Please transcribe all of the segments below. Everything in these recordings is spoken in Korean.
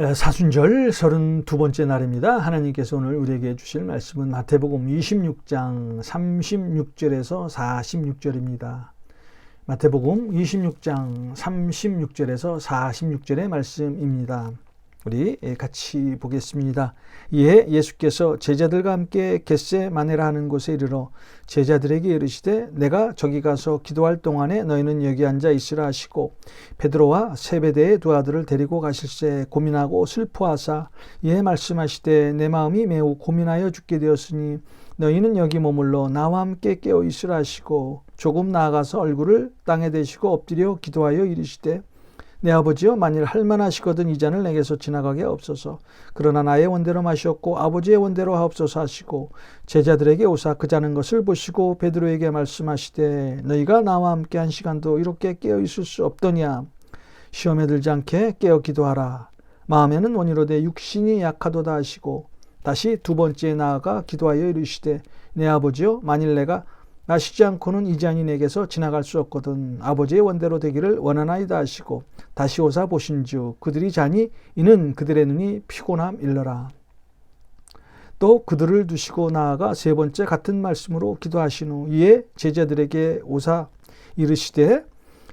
사순절 32번째 날입니다. 하나님께서 오늘 우리에게 주실 말씀은 마태복음 26장 36절에서 46절입니다. 마태복음 26장 36절에서 46절의 말씀입니다. 우리 같이 보겠습니다. 이에 예수께서 제자들과 함께 겟세마네라 하는 곳에 이르러 제자들에게 이르시되 내가 저기 가서 기도할 동안에 너희는 여기 앉아 있으라 하시고 베드로와 세베대의 두 아들을 데리고 가실새 고민하고 슬퍼하사 이에 말씀하시되 내 마음이 매우 고민하여 죽게 되었으니 너희는 여기 머물러 나와 함께 깨어 있으라 하시고 조금 나아가서 얼굴을 땅에 대시고 엎드려 기도하여 이르시되 내 아버지여 만일 할만하시거든 이 잔을 내게서 지나가게 없소서. 그러나 나의 원대로 마시었고 아버지의 원대로 하옵소서 하시고 제자들에게 오사 그 자는 것을 보시고 베드로에게 말씀하시되 너희가 나와 함께 한 시간도 이렇게 깨어 있을 수 없더냐 시험에 들지 않게 깨어 기도하라. 마음에는 원이로되 육신이 약하도다 하시고 다시 두 번째 나아가 기도하여 이르시되 내 아버지여 만일 내가 마시지 않고는 이 잔이 내게서 지나갈 수 없거든 아버지의 원대로 되기를 원하나이다 하시고 다시 오사 보신즉 그들이 자니 이는 그들의 눈이 피곤함 일러라. 또 그들을 두시고 나아가 세 번째 같은 말씀으로 기도하신 후 이에 제자들에게 오사 이르시되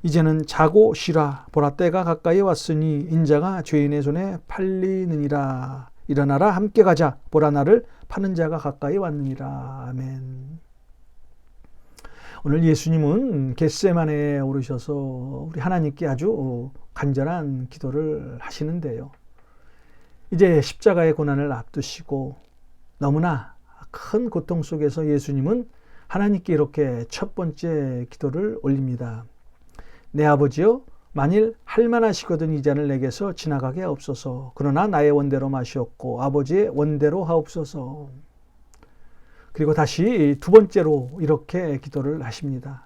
이제는 자고 쉬라. 보라 때가 가까이 왔으니 인자가 죄인의 손에 팔리느니라. 일어나라 함께 가자. 보라 나를 파는 자가 가까이 왔느니라. 아멘 오늘 예수님은 겟세만에 오르셔서 우리 하나님께 아주 간절한 기도를 하시는데요. 이제 십자가의 고난을 앞두시고 너무나 큰 고통 속에서 예수님은 하나님께 이렇게 첫 번째 기도를 올립니다. 내 아버지여 만일 할만하시거든 이 잔을 내게서 지나가게 없소서 그러나 나의 원대로 마시옵고 아버지의 원대로 하옵소서 그리고 다시 두 번째로 이렇게 기도를 하십니다.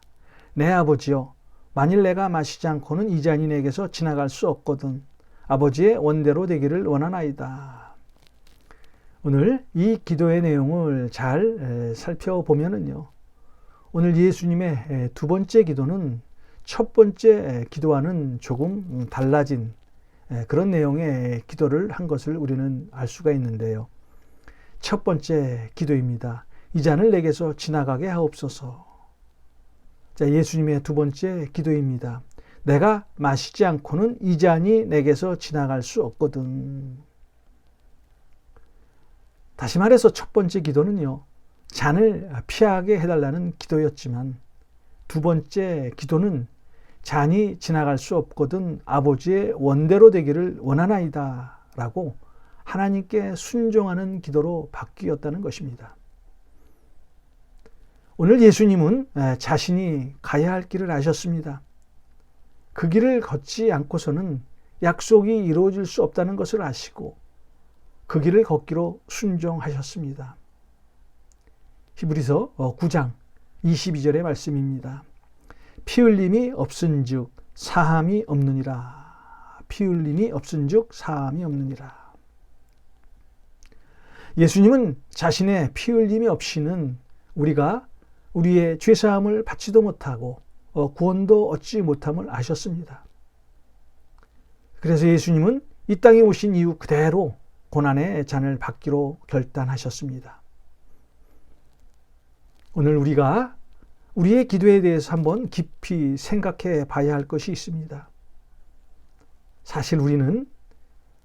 내 아버지여, 만일 내가 마시지 않고는 이 잔이 내게서 지나갈 수 없거든. 아버지의 원대로 되기를 원하나이다. 오늘 이 기도의 내용을 잘 살펴보면은요. 오늘 예수님의 두 번째 기도는 첫 번째 기도와는 조금 달라진 그런 내용의 기도를 한 것을 우리는 알 수가 있는데요. 첫 번째 기도입니다. 이 잔을 내게서 지나가게 하옵소서. 자, 예수님의 두 번째 기도입니다. 내가 마시지 않고는 이 잔이 내게서 지나갈 수 없거든. 다시 말해서 첫 번째 기도는요, 잔을 피하게 해달라는 기도였지만, 두 번째 기도는 잔이 지나갈 수 없거든 아버지의 원대로 되기를 원하나이다. 라고 하나님께 순종하는 기도로 바뀌었다는 것입니다. 오늘 예수님은 자신이 가야 할 길을 아셨습니다. 그 길을 걷지 않고서는 약속이 이루어질 수 없다는 것을 아시고 그 길을 걷기로 순종하셨습니다. 히브리서 9장 어, 22절의 말씀입니다. 피 흘림이 없은즉 사함이 없느니라. 피 흘림이 없은즉 사함이 없느니라. 예수님은 자신의 피 흘림이 없이는 우리가 우리의 죄사함을 받지도 못하고 어, 구원도 얻지 못함을 아셨습니다. 그래서 예수님은 이 땅에 오신 이후 그대로 고난의 잔을 받기로 결단하셨습니다. 오늘 우리가 우리의 기도에 대해서 한번 깊이 생각해 봐야 할 것이 있습니다. 사실 우리는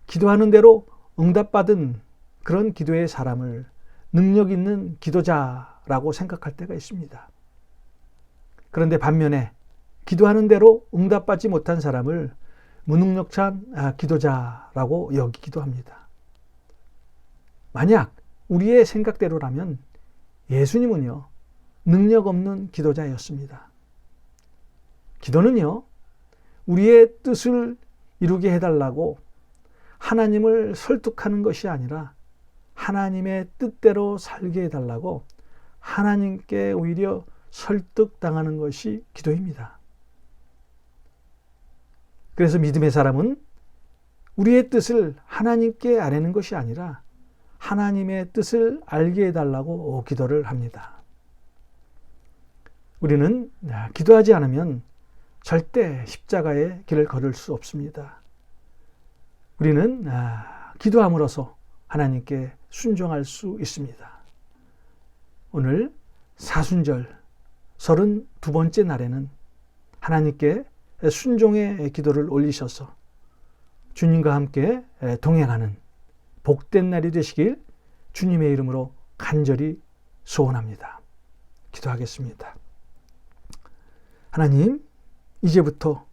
기도하는 대로 응답받은 그런 기도의 사람을 능력 있는 기도자 라고 생각할 때가 있습니다. 그런데 반면에 기도하는 대로 응답받지 못한 사람을 무능력찬 아, 기도자라고 여기기도 합니다. 만약 우리의 생각대로라면 예수님은요, 능력 없는 기도자였습니다. 기도는요, 우리의 뜻을 이루게 해달라고 하나님을 설득하는 것이 아니라 하나님의 뜻대로 살게 해달라고 하나님께 오히려 설득당하는 것이 기도입니다. 그래서 믿음의 사람은 우리의 뜻을 하나님께 아뢰는 것이 아니라 하나님의 뜻을 알게 해달라고 기도를 합니다. 우리는 기도하지 않으면 절대 십자가의 길을 걸을 수 없습니다. 우리는 아, 기도함으로써 하나님께 순종할 수 있습니다. 오늘 사순절 32번째 날에는 하나님께 순종의 기도를 올리셔서 주님과 함께 동행하는 복된 날이 되시길 주님의 이름으로 간절히 소원합니다. 기도하겠습니다. 하나님, 이제부터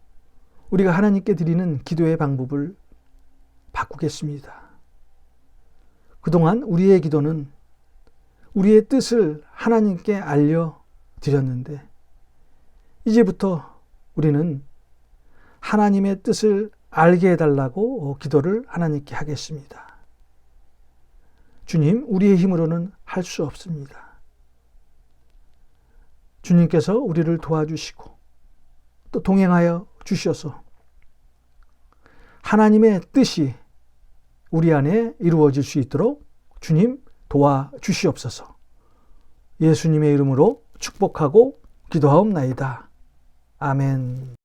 우리가 하나님께 드리는 기도의 방법을 바꾸겠습니다. 그동안 우리의 기도는 우리의 뜻을 하나님께 알려드렸는데, 이제부터 우리는 하나님의 뜻을 알게 해달라고 기도를 하나님께 하겠습니다. 주님, 우리의 힘으로는 할 수 없습니다. 주님께서 우리를 도와주시고 또 동행하여 주셔서 하나님의 뜻이 우리 안에 이루어질 수 있도록 주님 도와주시옵소서. 예수님의 이름으로 축복하고 기도하옵나이다. 아멘.